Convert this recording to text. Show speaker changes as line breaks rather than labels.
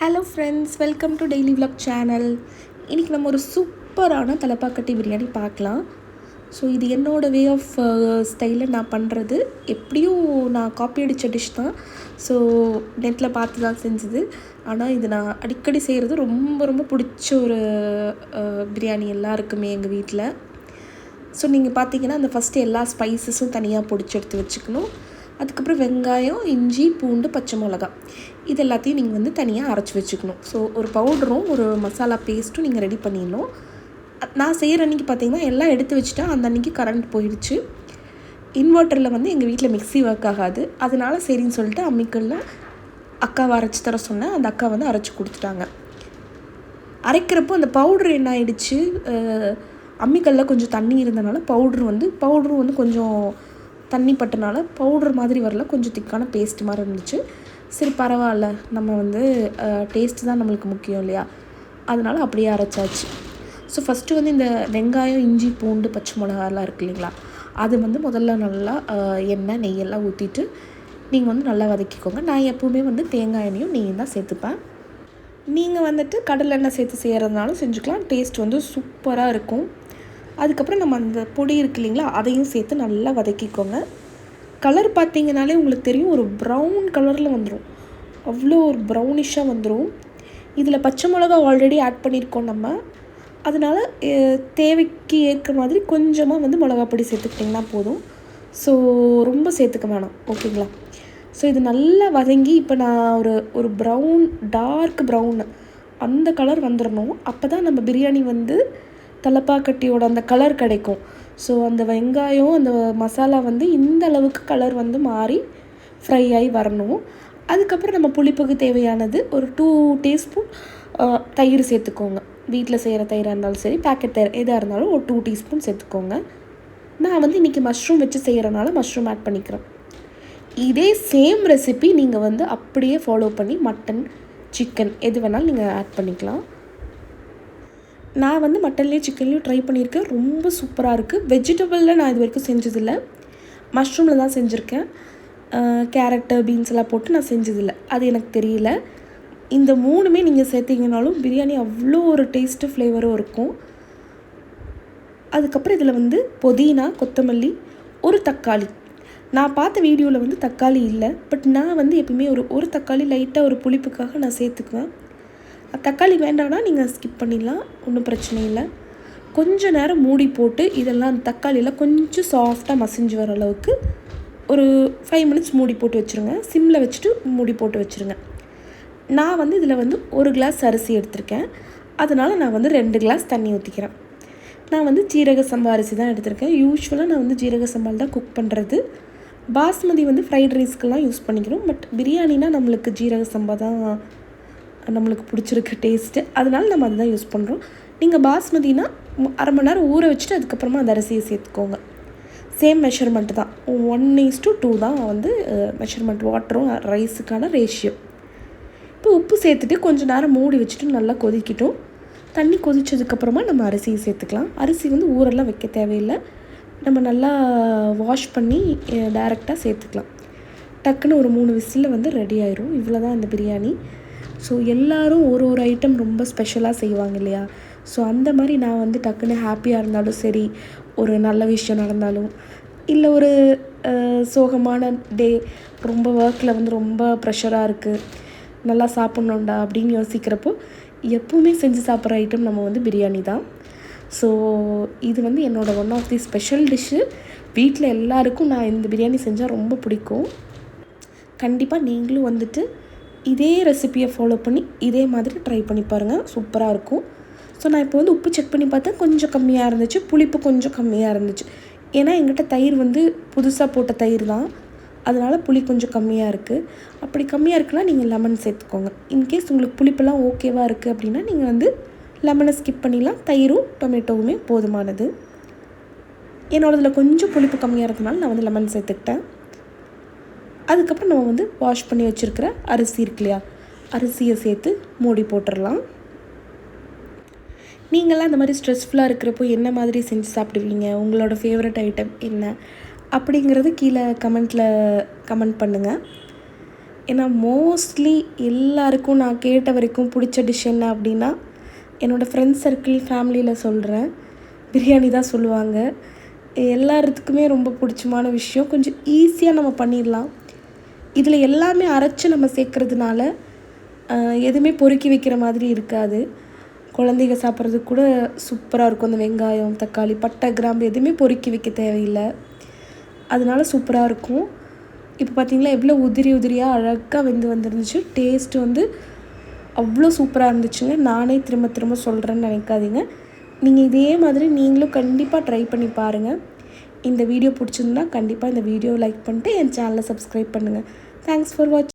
Hello friends welcome to daily vlog channel இன்றைக்கி நம்ம ஒரு சூப்பரான தலைப்பாக்கட்டி பிரியாணி பார்க்கலாம். ஸோ இது என்னோடய வே ஆஃப் ஸ்டைலில் நான் பண்ணுறது எப்படியும் நான் காப்பி அடித்த டிஷ் தான். ஸோ நெட்டில் பார்த்து தான் செஞ்சது. ஆனால் இது நான் அடிக்கடி செய்கிறது ரொம்ப ரொம்ப பிடிச்ச ஒரு uh, பிரியாணி எல்லாருக்குமே எங்கள் வீட்டில் ஸோ நீங்கள் பார்த்தீங்கன்னா அந்த ஃபஸ்ட்டு எல்லா ஸ்பைசஸும் தனியாக பிடிச்சி எடுத்து வச்சுக்கணும். அதுக்கப்புறம் வெங்காயம் இஞ்சி பூண்டு பச்சை மிளகா இது எல்லாத்தையும் நீங்கள் வந்து தனியாக அரைச்சி வச்சுக்கணும். ஸோ ஒரு பவுடரும் ஒரு மசாலா பேஸ்ட்டும் நீங்கள் ரெடி பண்ணிடணும். நான் செய்கிற அன்றைக்கி பார்த்தீங்கன்னா எல்லாம் எடுத்து வச்சுட்டா அந்த அன்றைக்கி கரண்ட் போயிடுச்சு. இன்வெர்ட்டரில் வந்து எங்கள் வீட்டில் மிக்ஸி ஒர்க் ஆகாது. அதனால சரின்னு சொல்லிட்டு அம்மிக்கல்ல அக்காவை அரைச்சி தர சொன்னேன். அந்த அக்கா வந்து அரைச்சி கொடுத்துட்டாங்க. அரைக்கிறப்போ அந்த பவுட்ரு என்ன ஆயிடுச்சு? அம்மிக்கல்லில் அம்மிக்கல்ல கொஞ்சம் தண்ணி இருந்தனால பவுட்ரு வந்து பவுட்ரு வந்து கொஞ்சம் தண்ணி பட்டனால பவுடர் மாதிரி வரல. கொஞ்சம் திக்கான பேஸ்ட் மாதிரி இருந்துச்சு. சரி பரவாயில்ல. நம்ம வந்து டேஸ்ட்டு தான் நம்மளுக்கு முக்கியம் இல்லையா? அதனால் அப்படியே அரைச்சாச்சு. ஸோ ஃபஸ்ட்டு வந்து இந்த வெங்காயம் இஞ்சி பூண்டு பச்சை மிளகாலாம் இருக்கு இல்லைங்களா? அது வந்து முதல்ல நல்லா எண்ணெய் நெய்யெல்லாம் ஊற்றிட்டு நீங்கள் வந்து நல்லா வதக்கிக்கோங்க. நான் எப்போவுமே வந்து தேங்காய் எண்ணெயும் நெய்யும் தான் சேர்த்துப்பேன். நீங்கள் வந்துட்டு கடலெண்ணெய் சேர்த்து செய்கிறதுனாலும் செஞ்சுக்கலாம். டேஸ்ட் வந்து சூப்பராக இருக்கும். அதுக்கப்புறம் நம்ம அந்த பொடி இருக்கு இல்லைங்களா அதையும் சேர்த்து நல்லா வதக்கிக்கோங்க. கலர் பார்த்தீங்கனாலே உங்களுக்கு தெரியும் ஒரு ப்ரௌன் கலரில் வந்துடும் அவ்வளோ ஒரு ப்ரௌனிஷாக வந்துடும் இதில் பச்சை மிளகா ஆல்ரெடி ஆட் பண்ணியிருக்கோம் நம்ம. அதனால் தேவைக்கு ஏற்ற மாதிரி கொஞ்சமாக வந்து மிளகா பொடி சேர்த்துக்கிட்டிங்கன்னா போதும். ஸோ ரொம்ப சேர்த்துக்க வேணாம். ஓகேங்களா ஸோ இது நல்லா வதங்கி இப்போ நான் ஒரு ஒரு ப்ரௌன் டார்க் ப்ரௌன் அந்த கலர் வந்துடணும் அப்போ தான் நம்ம பிரியாணி வந்து தலப்பாக்கட்டியோட அந்த கலர் கிடைக்கும். ஸோ அந்த வெங்காயம் அந்த மசாலா வந்து இந்த அளவுக்கு கலர் வந்து மாறி ஃப்ரை ஆகி வரணும். அதுக்கப்புறம் நம்ம புளிப்புக்கு தேவையானது ஒரு டூ டீஸ்பூன் தயிர் சேர்த்துக்கோங்க. வீட்டில் செய்கிற தயிராக இருந்தாலும் சரி பேக்கெட் தயிர் எதாக இருந்தாலும் ஒரு டூ டீஸ்பூன் சேர்த்துக்கோங்க. நான் வந்து இன்றைக்கி மஷ்ரூம் வச்சு செய்கிறனால மஷ்ரூம் ஆட் பண்ணிக்கிறேன். இதே சேம் ரெசிபி நீங்கள் வந்து அப்படியே ஃபாலோ பண்ணி மட்டன் சிக்கன் எது வேணாலும் நீங்கள் ஆட் பண்ணிக்கலாம். நான் வந்து மட்டன்லேயும் சிக்கன்லேயும் ட்ரை பண்ணியிருக்கேன். ரொம்ப சூப்பராக இருக்குது வெஜிடபிளில் நான் இது வரைக்கும் செஞ்சதில்லை. மஷ்ரூமில் தான் செஞ்சுருக்கேன். கேரட்டு பீன்ஸ் எல்லாம் போட்டு நான் செஞ்சதில்லை. அது எனக்கு தெரியல. இந்த மூணுமே நீங்கள் சேர்த்தீங்கனாலும் பிரியாணி அவ்வளோ ஒரு டேஸ்ட்டு ஃப்ளேவரும் இருக்கும். அதுக்கப்புறம் இதில் வந்து புதினா கொத்தமல்லி ஒரு தக்காளி. நான் பார்த்த வீடியோவில் வந்து தக்காளி இல்லை. பட் நான் வந்து எப்பயுமே ஒரு ஒரு தக்காளி லைட்டாக ஒரு புளிப்புக்காக நான் சேர்த்துக்குவேன். தக்காளி வேண்டாம்னா நீங்கள் ஸ்கிப் பண்ணிடலாம் ஒன்றும் பிரச்சனை இல்லை. கொஞ்ச நேரம் மூடி போட்டு இதெல்லாம் தக்காளியெல்லாம் கொஞ்சம் சாஃப்டாக மசிஞ்சு வர அளவுக்கு ஒரு ஃபைவ் மினிட்ஸ் மூடி போட்டு வச்சுருங்க. சிம்மில் வச்சுட்டு மூடி போட்டு வச்சுருங்க. நான் வந்து இதில் வந்து ஒரு கிளாஸ் அரிசி எடுத்திருக்கேன். அதனால் நான் வந்து ரெண்டு கிளாஸ் தண்ணி ஊற்றிக்கிறேன் நான் வந்து ஜீரக சம்பா அரிசி தான் எடுத்திருக்கேன். யூஸ்வலாக நான் வந்து ஜீரக சம்பால் தான் குக் பண்ணுறது பாஸ்மதி வந்து ஃப்ரைட் ரைஸ்க்கெலாம் யூஸ் பண்ணிக்கிறோம். பட் பிரியாணினா நம்மளுக்கு ஜீரக சம்பா தான் நம்மளுக்கு பிடிச்சிருக்கு டேஸ்ட்டு அதனால நம்ம அதுதான் யூஸ் பண்ணுறோம் நீங்கள் பாஸ்மதினா அரை மணி நேரம் ஊற வச்சுட்டு அதுக்கப்புறமா அந்த அரிசியை சேர்த்துக்கோங்க. சேம் மெஷர்மெண்ட் தான். ஒன் இஸ் டு டூ தான் வந்து மெஷர்மெண்ட் வாட்டரும் ரைஸுக்கான ரேஷியோ இப்போ உப்பு சேர்த்துட்டு கொஞ்சம் நேரம் மூடி வச்சுட்டு நல்லா கொதிக்கிட்டோம். தண்ணி கொதிச்சதுக்கப்புறமா நம்ம அரிசியை சேர்த்துக்கலாம். அரிசி வந்து ஊரெல்லாம் வைக்க தேவையில்லை. நம்ம நல்லா வாஷ் பண்ணி டைரெக்டாக சேர்த்துக்கலாம். டக்குன்னு ஒரு மூணு விசிலில் வந்து ரெடி ஆயிரும். இவ்வளோ தான் இந்த பிரியாணி. ஸோ எல்லாரும் ஒரு ஒரு ஐட்டம் ரொம்ப ஸ்பெஷலாக செய்வாங்க இல்லையா? ஸோ அந்த மாதிரி நான் வந்து டக்குன்னு ஹாப்பியாக இருந்தாலும் சரி ஒரு நல்ல விஷயம் நடந்தாலும் இல்லை ஒரு சோகமான டே ரொம்ப ஒர்க்கில் வந்து ரொம்ப ப்ரெஷராக இருக்குது நல்லா சாப்பிட்ணுண்டா அப்படின்னு யோசிக்கிறப்போ எப்போவுமே செஞ்சு சாப்பிட்ற ஐட்டம் நம்ம வந்து பிரியாணி தான். ஸோ இது வந்து என்னோட one of the special dish வீட்டில் எல்லாருக்கும் நான் இந்த பிரியாணி செஞ்சால் ரொம்ப பிடிக்கும். கண்டிப்பாக நீங்களும் வந்துட்டு இதே ரெசிபியை ஃபாலோ பண்ணி இதே மாதிரி ட்ரை பண்ணி பாருங்கள் சூப்பராக இருக்கும். ஸோ நான் இப்போ வந்து உப்பு செக் பண்ணி பார்த்தேன். கொஞ்சம் கம்மியாக இருந்துச்சு. புளிப்பு கொஞ்சம் கம்மியாக இருந்துச்சு. ஏன்னா எங்கிட்ட தயிர் வந்து புதுசாக போட்ட தயிர் தான். அதனால் புளி கொஞ்சம் கம்மியாக இருக்குது அப்படி கம்மியாக இருக்குன்னா நீங்கள் லெமன் சேர்த்துக்கோங்க. இன்கேஸ் உங்களுக்கு புளிப்பெல்லாம் ஓகேவாக இருக்குது அப்படின்னா நீங்கள் வந்து லெமனை ஸ்கிப் பண்ணிடலாம். தயிரும் டொமேட்டோவுமே போதுமானது. என்னோடதில் கொஞ்சம் புளிப்பு கம்மியாக இருக்கனால நான் வந்து லெமன் சேர்த்துக்கிட்டேன். அதுக்கப்புறம் நம்ம வந்து வாஷ் பண்ணி வச்சுருக்கிற அரிசி இருக்கு இல்லையா? அரிசியை சேர்த்து மூடி போட்டுடலாம். நீங்களாம் இந்த மாதிரி ஸ்ட்ரெஸ்ஃபுல்லாக இருக்கிறப்போ என்ன மாதிரி செஞ்சு சாப்பிடுவீங்க? உங்களோட ஃபேவரட் ஐட்டம் என்ன? அப்படிங்கிறது கீழே கமெண்ட்டில் கமெண்ட் பண்ணுங்கள் ஏன்னா மோஸ்ட்லி எல்லாருக்கும் நான் கேட்ட வரைக்கும் பிடிச்ச டிஷ் என்ன அப்படின்னா என்னோடய ஃப்ரெண்ட்ஸ் சர்க்கிள் ஃபேமிலியில் சொல்கிறேன் பிரியாணி தான் சொல்லுவாங்க. எல்லாத்துக்குமே ரொம்ப பிடிச்சமான விஷயம். கொஞ்சம் ஈஸியாக நம்ம பண்ணிடலாம். இதில் எல்லாமே அரைச்சி நம்ம சேர்க்குறதுனால எதுவுமே பொறுக்கி வைக்கிற மாதிரி இருக்காது. குழந்தைங்க சாப்பிட்றதுக்கு கூட சூப்பராக இருக்கும். அந்த வெங்காயம் தக்காளி பட்டை கிராம்பு எதுவுமே பொறுக்கி வைக்க தேவையில்லை. அதனால சூப்பராக இருக்கும். இப்போ பார்த்தீங்களா எவ்வளோ உதிரி உதிரியாக அழகாக வெந்து வந்துருந்துச்சு. டேஸ்ட்டு வந்து அவ்வளோ சூப்பராக இருந்துச்சுங்க. நானே திரும்ப திரும்ப சொல்கிறேன்னு நினைக்காதீங்க. நீங்கள் இதே மாதிரி நீங்களும் கண்டிப்பாக ட்ரை பண்ணி பாருங்கள் இந்த வீடியோ பிடிச்சிருந்தா கண்டிப்பாக இந்த வீடியோ லைக் பண்ணிட்டு என் சேனலை சப்ஸ்கிரைப் பண்ணுங்கள் தேங்க்ஸ் ஃபார் வாட்ச்